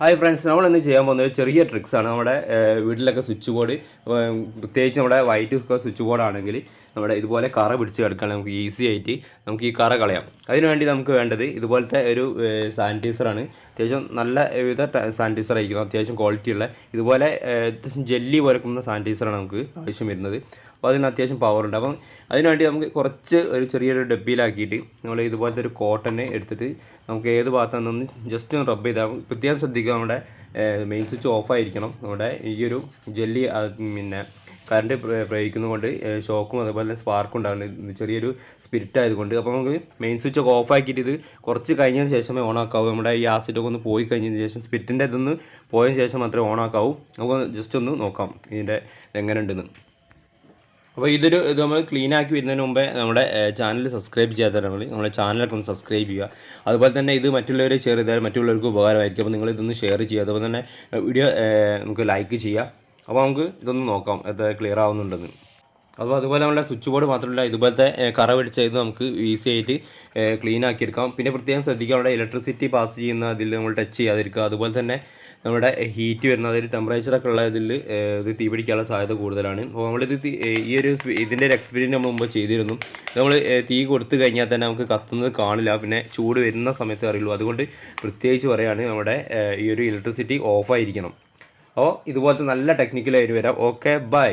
Hi friends നമ്മൾ ഇന്ന് ചെയ്യാൻ പോകുന്നത് ചെറിയ ട്രിക്സ് ആണ്. നമ്മുടെ വീട്ടിലൊക്കെ സ്വിച്ച് ബോർഡ് പ്രത്യേകിച്ച് നമ്മുടെ വൈറ്റ് സ്വിച്ച് ബോർഡ് ആണെങ്കിൽ നമ്മുടെ ഇതുപോലെ കറ പിടിച്ച് കിടക്കാൻ നമുക്ക് ഈസി ആയിട്ട് നമുക്ക് ഈ കറ കളയാം. അതിനുവേണ്ടി നമുക്ക് വേണ്ടത് ഇതുപോലത്തെ ഒരു സാനിറ്റൈസറാണ് അത്യാവശ്യം നല്ല വിധ സാനിറ്റൈസർ ആയിരിക്കും അത്യാവശ്യം ക്വാളിറ്റി ഉള്ള ഇതുപോലെ ജെല്ലി പോലക്കുന്ന സാനിറ്റൈസറാണ് നമുക്ക് ആവശ്യം വരുന്നത്. അപ്പോൾ അതിന് അത്യാവശ്യം പവർ ഉണ്ട്. അപ്പം അതിനുവേണ്ടി നമുക്ക് കുറച്ച് ഒരു ചെറിയൊരു ഡബ്ബിയിലാക്കിയിട്ട് നമ്മൾ ഇതുപോലത്തെ ഒരു കോട്ടനെ എടുത്തിട്ട് നമുക്ക് ഏത് ഭാഗത്തുനിന്ന് ജസ്റ്റ് ഒന്ന് റബ്ബ് ചെയ്താൽ പ്രത്യേകം ശ്രദ്ധിക്കുക നമ്മുടെ മെയിൻ സ്വിച്ച് ഓഫ് ആയിരിക്കണം. നമ്മുടെ ഈ ഒരു ജെല്ലി പിന്നെ കറണ്ട് പ്രയോഗിക്കുന്നതുകൊണ്ട് ഷോക്കും അതുപോലെ തന്നെ സ്പാർക്കും ഉണ്ടാകുന്നുണ്ട്. ചെറിയൊരു സ്പിരിറ്റ് ആയതുകൊണ്ട്. അപ്പോൾ നമുക്ക് മെയിൻ സ്വിച്ച് ഒക്കെ ഓഫ് ആക്കിയിട്ട് ഇത് കുറച്ച് കഴിഞ്ഞതിന് ശേഷമേ ഓൺ ആക്കാവൂ. നമ്മുടെ ഈ ആസിഡൊക്കെ ഒന്ന് പോയി കഴിഞ്ഞതിന് ശേഷം സ്പിരിറ്റിന്റെ ഇതൊന്ന് പോയതിന് ശേഷം മാത്രമേ ഓൺ ആക്കാവൂ. നമുക്ക് ജസ്റ്റ് ഒന്ന് നോക്കാം ഇതിന്റെ എങ്ങനെ ഉണ്ടെന്ന് അപ്പോൾ ഇതൊരു ഇത് നമ്മൾ ക്ലീൻ ആക്കി വരുന്നതിന് മുമ്പേ നമ്മുടെ ചാനൽ സബ്സ്ക്രൈബ് ചെയ്യാത്തവരാണ് നമ്മുടെ ചാനലൊക്കെ ഒന്ന് സബ്സ്ക്രൈബ് ചെയ്യുക. അതുപോലെ തന്നെ ഇത് മറ്റുള്ളവരെ ഷെയർ ചെയ്താൽ മറ്റുള്ളവർക്ക് ഉപകാരമായിരിക്കും. അപ്പോൾ നിങ്ങൾ ഇതൊന്ന് ഷെയർ ചെയ്യുക. അതുപോലെ തന്നെ വീഡിയോ നമുക്ക് ലൈക്ക് ചെയ്യുക. അപ്പോൾ നമുക്ക് ഇതൊന്ന് നോക്കാം. എത്ര ക്ലിയർ ആവുന്നുണ്ടെന്ന്. അപ്പോൾ അതുപോലെ നമ്മുടെ സ്വിച്ച് ബോർഡ് മാത്രമല്ല ഇതുപോലത്തെ കറ പിടിച്ച ഇത് നമുക്ക് ഈസി ആയിട്ട് ക്ലീൻ ആക്കിയെടുക്കാം പിന്നെ പ്രത്യേകം ശ്രദ്ധിക്കുക നമ്മുടെ ഇലക്ട്രിസിറ്റി പാസ് ചെയ്യുന്ന അതിൽ നമ്മൾ ടച്ച് ചെയ്യാതിരിക്കുക. അതുപോലെ തന്നെ നമ്മുടെ ഹീറ്റ് വരുന്ന അതായത് ടെമ്പറേച്ചറൊക്കെ ഉള്ള ഇതിൽ ഇത് തീ പിടിക്കാനുള്ള സാധ്യത കൂടുതലാണ്. അപ്പോൾ നമ്മളിത് ഈ ഒരു ഇതിന്റെ ഒരു എക്സ്പീരിയൻസ് നമ്മൾ മുമ്പ് ചെയ്തിരുന്നു. നമ്മൾ തീ കൊടുത്തു കഴിഞ്ഞാൽ തന്നെ നമുക്ക് കത്തുന്നത് കാണില്ല. പിന്നെ ചൂട് വരുന്ന സമയത്ത് അറിയുള്ളൂ. അതുകൊണ്ട് പ്രത്യേകിച്ച് പറയുകയാണ് നമ്മുടെ ഈ ഒരു ഇലക്ട്രിസിറ്റി ഓഫായിരിക്കണം അപ്പോൾ ഇതുപോലത്തെ നല്ല ടെക്നിക്കലായിട്ട് വരാം. Okay bye